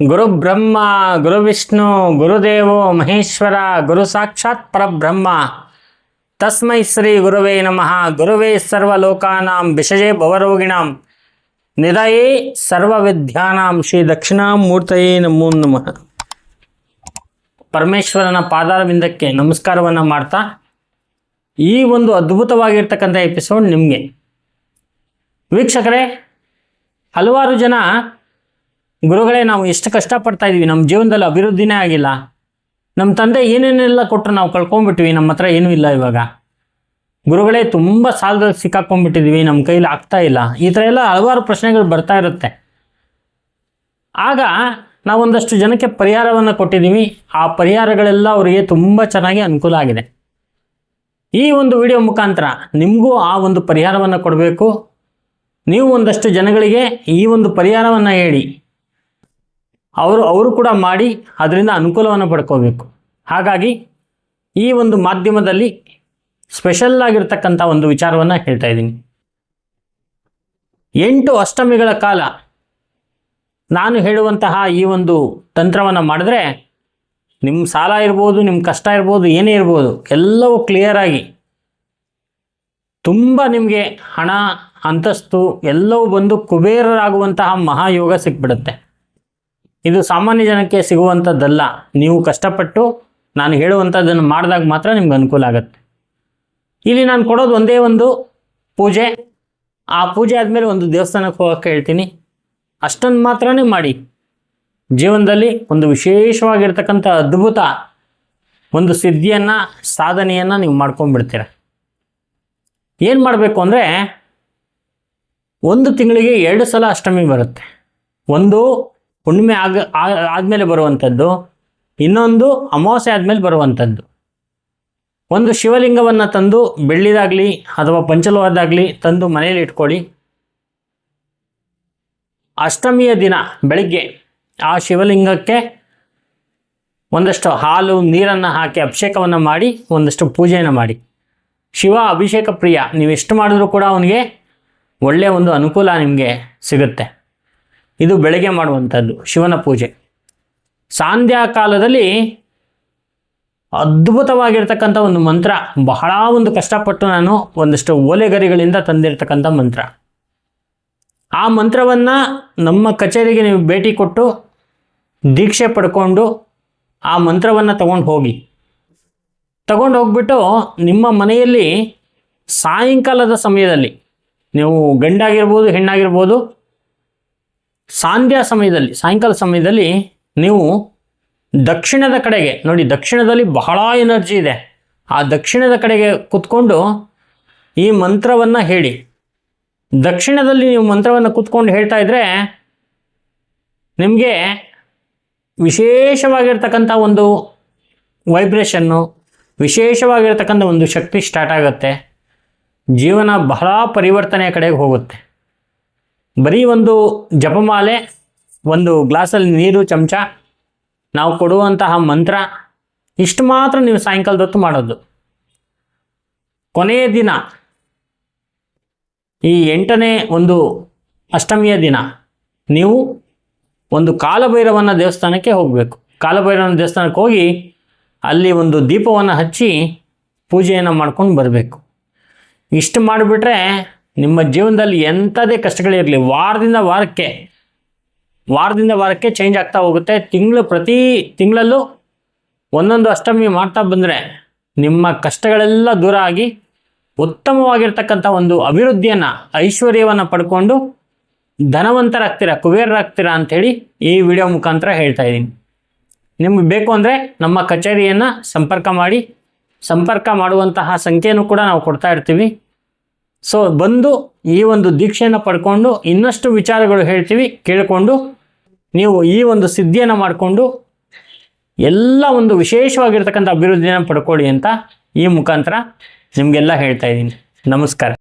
ಗುರು ಬ್ರಹ್ಮ ಗುರು ವಿಷ್ಣು ಗುರುದೇವೋ ಮಹೇಶ್ವರ, ಗುರು ಸಾಕ್ಷಾತ್ ಪರಬ್ರಹ್ಮ. ತಸ್ಮೈ ಶ್ರೀ ಗುರುವೇ ನಮಃ. ಗುರುವೇ ಸರ್ವಲೋಕಾನಾಂ ವಿಷಯೇ ಭವರೋಗಿಣಾಂ. ನಿಧಯೇ ಸರ್ವವಿದ್ಯಾನಾಂ ಶ್ರೀ ದಕ್ಷಿಣಾಮೂರ್ತಯೇ ನಮೋ ನಮಃ. ಪರಮೇಶ್ವರನ ಪಾದಾರವಿಂದಕ್ಕೆ ನಮಸ್ಕಾರವನ್ನು ಮಾಡ್ತಾ, ಈ ಒಂದು ಅದ್ಭುತವಾಗಿರ್ತಕ್ಕಂಥ ಎಪಿಸೋಡ್ ನಿಮಗೆ. ವೀಕ್ಷಕರೇ, ಹಲವಾರು ಜನ ಗುರುಗಳೇ, ನಾವು ಎಷ್ಟು ಕಷ್ಟಪಡ್ತಾ ಇದೀವಿ. ನಮ್ಮ ಜೀವನದಲ್ಲಿ ಅಭಿವೃದ್ಧಿನೇ ಆಗಿಲ್ಲ. ನಮ್ಮ ತಂದೆ ಏನೇನೆಲ್ಲ ಕೊಟ್ಟರು ನಾವು ಕಳ್ಕೊಂಡ್ಬಿಟ್ವಿ. ನಮ್ಮ ಹತ್ರ ಏನೂ ಇಲ್ಲ ಇವಾಗ. ಗುರುಗಳೇ, ತುಂಬ ಸಾಲದಲ್ಲಿ ಸಿಕ್ಕಾಕೊಂಡ್ಬಿಟ್ಟಿದ್ವಿ. ನಮ್ಮ ಕೈಲಿ ಆಗ್ತಾ ಇಲ್ಲ. ಈ ಥರ ಎಲ್ಲ ಹಲವಾರು ಪ್ರಶ್ನೆಗಳು ಬರ್ತಾ ಇರುತ್ತೆ. ಆಗ ನಾವೊಂದಷ್ಟು ಜನಕ್ಕೆ ಪರಿಹಾರವನ್ನು ಕೊಟ್ಟಿದ್ದೀವಿ ಆ ಪರಿಹಾರಗಳೆಲ್ಲ ಅವರಿಗೆ ತುಂಬ ಚೆನ್ನಾಗಿ ಅನುಕೂಲ ಆಗಿದೆ. ಈ ಒಂದು ವಿಡಿಯೋ ಮುಖಾಂತರ ನಿಮಗೂ ಆ ಒಂದು ಪರಿಹಾರವನ್ನು ಕೊಡಬೇಕು. ನೀವು ಒಂದಷ್ಟು ಜನಗಳಿಗೆ ಈ ಒಂದು ಪರಿಹಾರವನ್ನು ಹೇಳಿ. ಅವರು ಅವರು ಕೂಡ ಮಾಡಿ ಅದರಿಂದ ಅನುಕೂಲವನ್ನು ಪಡ್ಕೋಬೇಕು. ಹಾಗಾಗಿ ಈ ಒಂದು ಮಾಧ್ಯಮದಲ್ಲಿ ಸ್ಪೆಷಲ್ ಆಗಿರ್ತಕ್ಕಂಥ ಒಂದು ವಿಚಾರವನ್ನು ಹೇಳ್ತಾ ಇದ್ದೀನಿ. ಎಂಟು ಅಷ್ಟಮಿಗಳ ಕಾಲ ನಾನು ಹೇಳುವಂತಹ ಈ ಒಂದು ತಂತ್ರವನ್ನು ಮಾಡಿದ್ರೆ ನಿಮ್ಮ ಸಾಲ ಇರ್ಬೋದು ನಿಮ್ಮ ಕಷ್ಟ ಇರ್ಬೋದು, ಏನೇ ಇರ್ಬೋದು, ಎಲ್ಲವೂ ಕ್ಲಿಯರಾಗಿ ತುಂಬ ನಿಮಗೆ ಹಣ, ಅಂತಸ್ತು ಎಲ್ಲವೂ ಬಂದು ಕುಬೇರರಾಗುವಂತಹ ಮಹಾಯೋಗ ಸಿಕ್ಬಿಡುತ್ತೆ. ಇದು ಸಾಮಾನ್ಯ ಜನಕ್ಕೆ ಸಿಗುವಂಥದ್ದಲ್ಲ ನೀವು ಕಷ್ಟಪಟ್ಟು ನಾನು ಹೇಳುವಂಥದ್ದನ್ನು ಮಾಡಿದಾಗ ಮಾತ್ರ ನಿಮ್ಗೆ ಅನುಕೂಲ ಆಗುತ್ತೆ. ಇಲ್ಲಿ ನಾನು ಕೊಡೋದು ಒಂದೇ ಒಂದು ಪೂಜೆ. ಆ ಪೂಜೆ ಆದಮೇಲೆ ಒಂದು ದೇವಸ್ಥಾನಕ್ಕೆ ಹೋಗೋಕ್ಕೆ ಹೇಳ್ತೀನಿ. ಅಷ್ಟನ್ನು ಮಾತ್ರನೇ ಮಾಡಿ. ಜೀವನದಲ್ಲಿ ಒಂದು ವಿಶೇಷವಾಗಿರ್ತಕ್ಕಂಥ ಅದ್ಭುತ ಒಂದು ಸಿದ್ಧಿಯನ್ನು, ಸಾಧನೆಯನ್ನು ನೀವು ಮಾಡ್ಕೊಂಡ್ಬಿಡ್ತೀರ. ಏನು ಮಾಡಬೇಕು ಅಂದರೆ ಒಂದು ತಿಂಗಳಿಗೆ ಎರಡು ಸಲ ಅಷ್ಟಮಿ ಬರುತ್ತೆ. ಒಂದು ಹುಣ್ಣಿಮೆ ಆಗ ಆದಮೇಲೆ ಬರುವಂಥದ್ದು, ಇನ್ನೊಂದು ಅಮಾವಾಸ್ಯೆ ಆದಮೇಲೆ ಬರುವಂಥದ್ದು. ಒಂದು ಶಿವಲಿಂಗವನ್ನು ತಂದು ಬೆಳ್ಳಿದಾಗಲಿ ಅಥವಾ ಪಂಚಲೋಹದಾಗಲಿ ತಂದು ಮನೆಯಲ್ಲಿ ಇಟ್ಕೊಳ್ಳಿ. ಅಷ್ಟಮಿಯ ದಿನ ಬೆಳಗ್ಗೆ ಆ ಶಿವಲಿಂಗಕ್ಕೆ ಒಂದಷ್ಟು ಹಾಲು, ನೀರನ್ನು ಹಾಕಿ ಅಭಿಷೇಕವನ್ನು ಮಾಡಿ, ಒಂದಷ್ಟು ಪೂಜೆಯನ್ನು ಮಾಡಿ. ಶಿವ ಅಭಿಷೇಕ ಪ್ರಿಯ, ನೀವು ಎಷ್ಟು ಮಾಡಿದ್ರೂ ಕೂಡ ಅವನಿಗೆ ಒಳ್ಳೆಯ ಒಂದು ಅನುಕೂಲ ನಿಮಗೆ ಸಿಗುತ್ತೆ. ಇದು ಬೆಳಗ್ಗೆ ಮಾಡುವಂಥದ್ದು, ಶಿವನ ಪೂಜೆ. ಸಾಂಧ್ಯಾ ಕಾಲದಲ್ಲಿ ಅದ್ಭುತವಾಗಿರ್ತಕ್ಕಂಥ ಒಂದು ಮಂತ್ರ, ಬಹಳ ಒಂದು ಕಷ್ಟಪಟ್ಟು ನಾನು ಒಂದಷ್ಟು ಓಲೆಗರಿಗಳಿಂದ ತಂದಿರತಕ್ಕಂಥ ಮಂತ್ರ. ಆ ಮಂತ್ರವನ್ನು ನಮ್ಮ ಕಚೇರಿಗೆ ನೀವು ಭೇಟಿ ಕೊಟ್ಟು ದೀಕ್ಷೆ ಪಡ್ಕೊಂಡು ಆ ಮಂತ್ರವನ್ನು ತಗೊಂಡು ಹೋಗಿ. ತಗೊಂಡು ಹೋಗ್ಬಿಟ್ಟು ನಿಮ್ಮ ಮನೆಯಲ್ಲಿ ಸಾಯಂಕಾಲದ ಸಮಯದಲ್ಲಿ, ನೀವು ಗಂಡಾಗಿರ್ಬೋದು, ಹೆಣ್ಣಾಗಿರ್ಬೋದು ಸಾಂಧ್ಯಾ ಸಮಯದಲ್ಲಿ, ಸಾಯಂಕಾಲ ಸಮಯದಲ್ಲಿ ನೀವು ದಕ್ಷಿಣದ ಕಡೆಗೆ, ನೋಡಿ ದಕ್ಷಿಣದಲ್ಲಿ ಬಹಳ ಎನರ್ಜಿ ಇದೆ. ಆ ದಕ್ಷಿಣದ ಕಡೆಗೆ ಕೂತ್ಕೊಂಡು ಈ ಮಂತ್ರವನ್ನು ಹೇಳಿ. ದಕ್ಷಿಣದಲ್ಲಿ ನೀವು ಮಂತ್ರವನ್ನು ಕೂತ್ಕೊಂಡು ಹೇಳ್ತಾ ಇದ್ದರೆ ನಿಮಗೆ ವಿಶೇಷವಾಗಿರ್ತಕ್ಕಂಥ ಒಂದು ವೈಬ್ರೇಷನ್ನು, ವಿಶೇಷವಾಗಿರ್ತಕ್ಕಂಥ ಒಂದು ಶಕ್ತಿ ಸ್ಟಾರ್ಟ್ ಆಗುತ್ತೆ. ಜೀವನ ಬಹಳ ಪರಿವರ್ತನೆಯ ಕಡೆಗೆ ಹೋಗುತ್ತೆ. ಬರೀ ಒಂದು ಜಪಮಾಲೆ, ಒಂದು ಗ್ಲಾಸಲ್ಲಿ ನೀರು, ಚಮಚ, ನಾವು ಕೊಡುವಂತಹ ಮಂತ್ರ, ಇಷ್ಟು ಮಾತ್ರ ನೀವು ಸಾಯಂಕಾಲದೊತ್ತು ಮಾಡೋದು. ಕೊನೆಯ ದಿನ, ಈ ಎಂಟನೇ ಒಂದು ಅಷ್ಟಮಿಯ ದಿನ, ನೀವು ಒಂದು ಕಾಲಭೈರವನ ದೇವಸ್ಥಾನಕ್ಕೆ ಹೋಗಬೇಕು. ಕಾಲಭೈರವನ ದೇವಸ್ಥಾನಕ್ಕೆ ಹೋಗಿ, ಅಲ್ಲಿ ಒಂದು ದೀಪವನ್ನು ಹಚ್ಚಿ ಪೂಜೆಯನ್ನು ಮಾಡ್ಕೊಂಡು ಬರಬೇಕು. ಇಷ್ಟು ಮಾಡಿಬಿಟ್ರೆ ನಿಮ್ಮ ಜೀವನದಲ್ಲಿ ಎಂಥದೇ ಕಷ್ಟಗಳಿರಲಿ ವಾರದಿಂದ ವಾರಕ್ಕೆ ವಾರದಿಂದ ವಾರಕ್ಕೆ ಚೇಂಜ್ ಆಗ್ತಾ ಹೋಗುತ್ತೆ. ತಿಂಗಳು ಪ್ರತಿ ತಿಂಗಳಲ್ಲೂ ಒಂದೊಂದು ಅಷ್ಟಮಿ ಮಾಡ್ತಾ ಬಂದರೆ ನಿಮ್ಮ ಕಷ್ಟಗಳೆಲ್ಲ ದೂರ ಆಗಿ ಉತ್ತಮವಾಗಿರ್ತಕ್ಕಂಥ ಒಂದು ಅಭಿವೃದ್ಧಿಯನ್ನು, ಐಶ್ವರ್ಯವನ್ನು ಪಡ್ಕೊಂಡು ಧನವಂತರಾಗ್ತೀರಾ, ಕುಬೇರರಾಗ್ತೀರಾ ಅಂಥೇಳಿ ಈ ವಿಡಿಯೋ ಮುಖಾಂತರ ಹೇಳ್ತಾ ಇದ್ದೀನಿ. ನಿಮ್ಗೆ ಬೇಕು ಅಂದರೆ ನಮ್ಮ ಕಚೇರಿಯನ್ನು ಸಂಪರ್ಕ ಮಾಡಿ, ಸಂಪರ್ಕ ಮಾಡುವಂತಹ ಸಂಖ್ಯೆಯನ್ನು ಕೂಡ ನಾವು ಕೊಡ್ತಾ ಇರ್ತೀವಿ. ಸೊ ಬಂದು ಈ ಒಂದು ದೀಕ್ಷೆಯನ್ನು ಪಡ್ಕೊಂಡು ಇನ್ನಷ್ಟು ವಿಚಾರಗಳು ಹೇಳ್ತೀವಿ, ಕೇಳಿಕೊಂಡು ನೀವು ಈ ಒಂದು ಸಿದ್ಧಿಯನ್ನು ಮಾಡಿಕೊಂಡು ಎಲ್ಲ ಒಂದು ವಿಶೇಷವಾಗಿರ್ತಕ್ಕಂಥ ಅಭಿವೃದ್ಧಿಯನ್ನು ಪಡ್ಕೊಳ್ಳಿ ಅಂತ ಈ ಮುಖಾಂತರ ನಿಮಗೆಲ್ಲ ಹೇಳ್ತಾ ಇದ್ದೀನಿ. ನಮಸ್ಕಾರ.